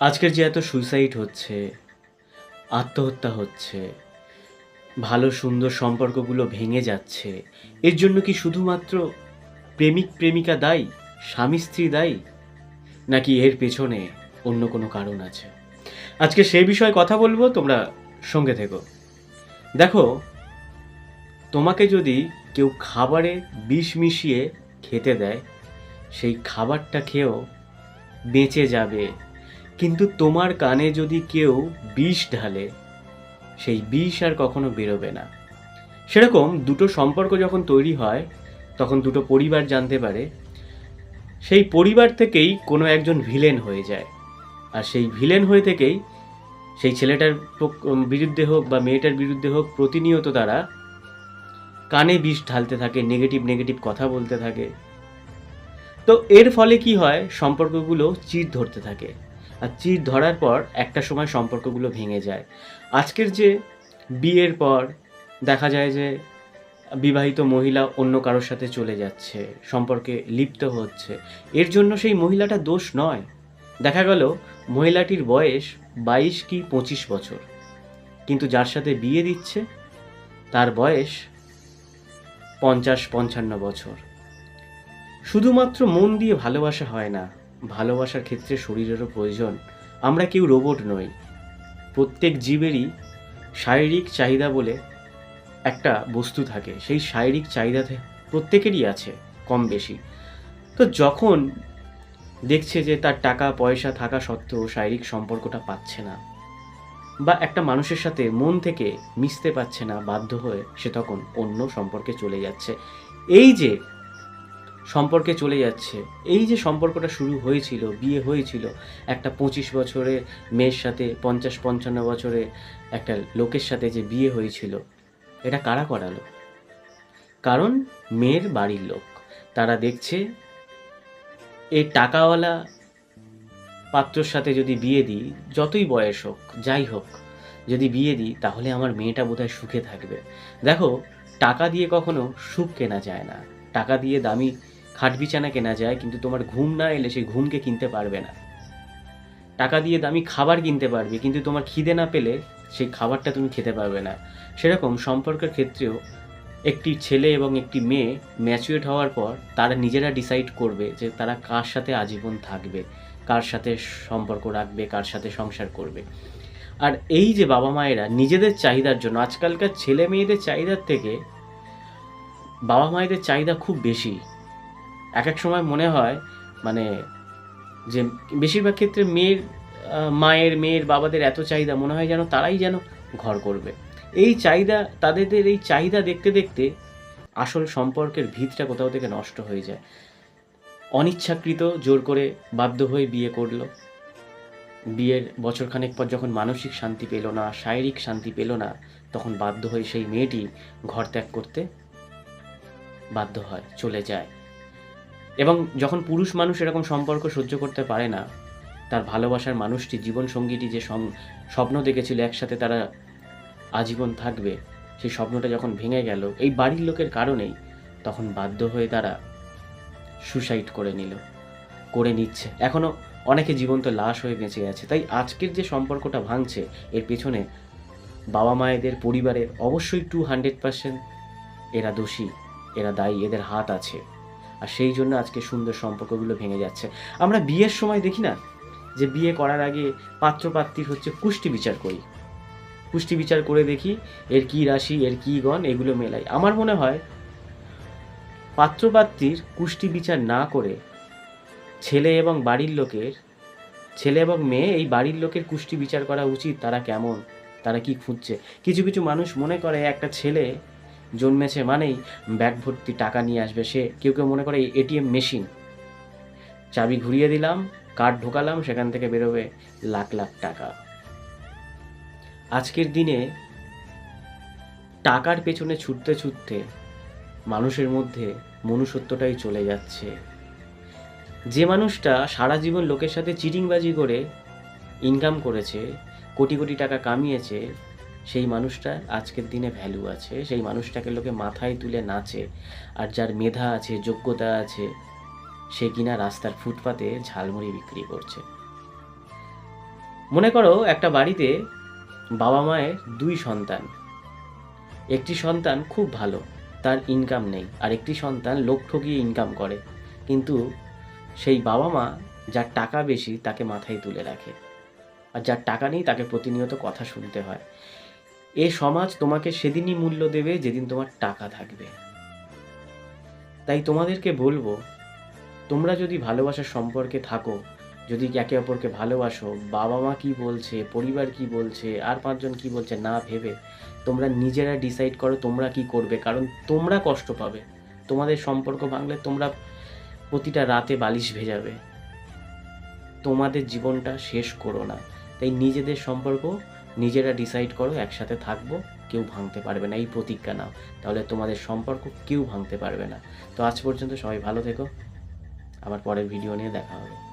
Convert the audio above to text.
আজকের যে এত সুইসাইড হচ্ছে, আত্মহত্যা হচ্ছে, ভালো সুন্দর সম্পর্কগুলো ভেঙে যাচ্ছে, এর জন্য কি শুধুমাত্র প্রেমিক প্রেমিকা দায়ী, স্বামী স্ত্রী দায়ী, নাকি এর পেছনে অন্য কোনো কারণ আছে? আজকে সেই বিষয়ে কথা বলব, তোমরা সঙ্গে থেকো। দেখো, তোমাকে যদি কেউ খাবারে বিষ মিশিয়ে খেতে দেয়, সেই খাবারটা খেয়েও বেঁচে যাবে। কিন্তু তোমার কানে যদি কেউ বিষ ঢালে, সেই বিষ আর কখনো বেরোবে না। সেরকম দুটো সম্পর্ক যখন তৈরি হয়, তখন দুটো পরিবার জানতে পারে, সেই পরিবার থেকেই কোনো একজন ভিলেন হয়ে যায়। আর সেই ভিলেন হয়ে থেকেই সেই ছেলেটার বিরুদ্ধে হোক বা মেয়েটার বিরুদ্ধে হোক প্রতিনিয়ত তারা কানে বিষ ঢালতে থাকে নেগেটিভ নেগেটিভ কথা বলতে থাকে। তো এর ফলে কি হয়, সম্পর্কগুলো চির ধরতে থাকে। চির ধরার পর একটা সময় সম্পর্কগুলো ভেঙে যায়। আজকের যে বিয়ের পর দেখা যায় যে বিবাহিত মহিলা অন্য কারোর সাথে চলে যাচ্ছে, সম্পর্কে লিপ্ত হচ্ছে, এর জন্য সেই মহিলাটা দোষ নয়। দেখা গেল মহিলাটির বয়স বাইশ কি পঁচিশ বছর, কিন্তু যার সাথে বিয়ে দিচ্ছে তার বয়স পঞ্চাশ পঞ্চান্ন বছর। শুধুমাত্র মন দিয়ে ভালোবাসা হয় না ভালোবাসার ক্ষেত্রে শরীরেরও প্রয়োজন। আমরা কেউ রোবট নই। প্রত্যেক জীবেরই শারীরিক চাহিদা বলে একটা বস্তু থাকে। সেই শারীরিক চাহিদা প্রত্যেকেরই আছে, কম বেশি। তো যখন দেখছে যে তার টাকা, পয়সা থাকা সত্ত্বেও শারীরিক সম্পর্কটা পাচ্ছে না বা একটা মানুষের সাথে মন থেকে মিশতে পারছে না, বাধ্য হয়ে সে তখন অন্য সম্পর্কে চলে যাচ্ছে। এই যে সম্পর্কে চলে যাচ্ছে। এই যে সম্পর্কটা শুরু হয়েছিল, বিয়ে হয়েছিল, একটা পঁচিশ বছরের মেয়ের সাথে, পঞ্চাশ পঞ্চান্ন বছরে একটা লোকের সাথে যে বিয়ে হয়েছিল, এটা কারা করালো? কারণ মেয়ের বাড়ির লোক। তারা দেখছে, এই টাকাওয়ালা পাত্রর সাথে যদি বিয়ে দিই, যতই বয়স হোক, যাই হোক, যদি বিয়ে দিই, তাহলে আমার মেয়েটা বোধহয় সুখে থাকবে। দেখো, টাকা দিয়ে কখনো সুখ কেনা যায় না। টাকা দিয়ে দামি খাট বিছানা কেনা যায়, কিন্তু তোমার ঘুম না এলে সেই ঘুমকে কিনতে পারবে না। টাকা দিয়ে দামি খাবার কিনতে পারবে, কিন্তু তোমার খিদে না পেলে সেই খাবারটা তুমি খেতে পারবে না। সেরকম সম্পর্কের ক্ষেত্রেও একটি ছেলে এবং একটি মেয়ে ম্যাচুয়েট হওয়ার পর তারা নিজেরা ডিসাইড করবে যে তারা কার সাথে আজীবন থাকবে, কার সাথে সম্পর্ক রাখবে, কার সাথে সংসার করবে। আর এই যে বাবা মায়েরা নিজেদের চাহিদার জন্য, আজকালকার ছেলে মেয়েদের চাহিদার থেকে বাবা মায়েদের চাহিদা খুব বেশি। এক এক সময় মনে হয় মানে যে বেশিরভাগ ক্ষেত্রে মেয়ের মায়ের, মেয়ের বাবাদের এত চাহিদা, মনে হয় যেন তারাই যেন ঘর করবে। এই চাহিদা তাদের এই চাহিদা দেখতে দেখতে আসল সম্পর্কের ভিতটা কোথাও থেকে নষ্ট হয়ে যায়। অনিচ্ছাকৃত জোর করে বাধ্য হয়ে বিয়ে করল। বিয়ের বছরখানেক পর যখন মানসিক শান্তি পেল না, শারীরিক শান্তি পেল না, তখন বাধ্য হয়ে সেই মেয়েটি ঘর ত্যাগ করতে বাধ্য হয়, চলে যায়। এবং যখন পুরুষ মানুষ এরকম সম্পর্ক সহ্য করতে পারে না, তার ভালোবাসার মানুষটি, জীবনসঙ্গীটি যে স্বপ্ন দেখেছিল, একসাথে তারা আজীবন থাকবে, সেই স্বপ্নটা যখন ভেঙে গেল, এই বাড়ির লোকের কারণেই তখন বাধ্য হয়ে তারা সুসাইড করে নিল, করে নিচ্ছে। এখনও অনেকে জীবন্ত লাশ হয়ে বেঁচে আছে। তাই আজকের যে সম্পর্কটা ভাঙছে, এর পেছনে বাবা মায়েদের, পরিবারের অবশ্যই টু হান্ড্রেড পার্সেন্ট এরা দোষী, এরা দায়ী, এদের হাত আছে। আর সেই জন্য আজকে সুন্দর সম্পর্কগুলো ভেঙে যাচ্ছে। আমরা বিয়ের সময় দেখি না? যে বিয়ে করার আগে পাত্র পাত্রীর হচ্ছে কুষ্টি বিচার করি। কুষ্টি বিচার করে দেখি এর কি রাশি, এর কি গণ, এগুলো মেলাই। আমার মনে হয় পাত্রপাত্রীর কুষ্টি বিচার না করে ছেলে এবং বাড়ির লোকের, ছেলে এবং মেয়ে এই বাড়ির লোকের কুষ্টি বিচার করা উচিত। তারা কেমন? তারা কি খুঁজছে? কিছু কিছু মানুষ মনে করে একটা ছেলে জন্মেছে মানেই ব্যাগ ভর্তি টাকা নিয়ে আসবে সে। কেউ কেউ মনে করে এটিএম মেশিন। চাবি ঘুরিয়ে দিলাম, কার্ড ঢোকালাম, সেখান থেকে বেরোবে লাখ লাখ টাকা। আজকের দিনে টাকার পেছনে ছুটতে ছুটতে মানুষের মধ্যে মনুষ্যত্বটাই চলে যাচ্ছে। যে মানুষটা সারা জীবন লোকের সাথে চিটিংবাজি করে ইনকাম করেছে, কোটি কোটি টাকা কামিয়েছে সেই মানুষটার আজকের দিনে ভ্যালু আছে, সেই মানুষটাকে লোকে মাথায় তুলে নাচে, আর যার মেধা আছে, যোগ্যতা আছে, সে কিনা রাস্তার ফুটপাতে ঝালমুড়ি বিক্রি করছে। মনে করো একটা বাড়িতে বাবা মায়ের দুই সন্তান। একটি সন্তান খুব ভালো, তার ইনকাম নেই, আর একটি সন্তান লোক ঠকিয়ে ইনকাম করে। কিন্তু সেই বাবা মা যার টাকা বেশি তাকে মাথায় তুলে রাখে, আর যার টাকা নেই তাকে প্রতিনিয়ত কথা শুনতে হয়। এ সমাজ তোমাকে সেদিনই মূল্য দেবে যেদিন তোমার টাকা থাকবে। তাই তোমাদেরকে বলব, তোমরা যদি ভালোবাসার সম্পর্কে থাকো, যদি একে অপরকে ভালোবাসো বাবা মা কি বলছে, পরিবার কি বলছে, আর পাঁচজন কি বলছে না ভেবে তোমরা নিজেরা ডিসাইড করো তোমরা কি করবে, কারণ তোমরা কষ্ট পাবে। তোমাদের সম্পর্ক ভাঙলে তোমরা প্রতিটা রাতে বালিশ ভেজাবে। তোমাদের জীবনটা শেষ করো না। তাই নিজেদের সম্পর্ক নিজেরা ডিসাইড করো, একসাথে থাকব, কেউ ভাঙতে পারবে না, এই প্রতিজ্ঞা নাও। তাহলে তোমাদের সম্পর্ক কেউ ভাঙতে পারবে না। তো আজ পর্যন্ত সবাই ভালো থেকো। আবার পরের ভিডিও নিয়ে দেখা হবে।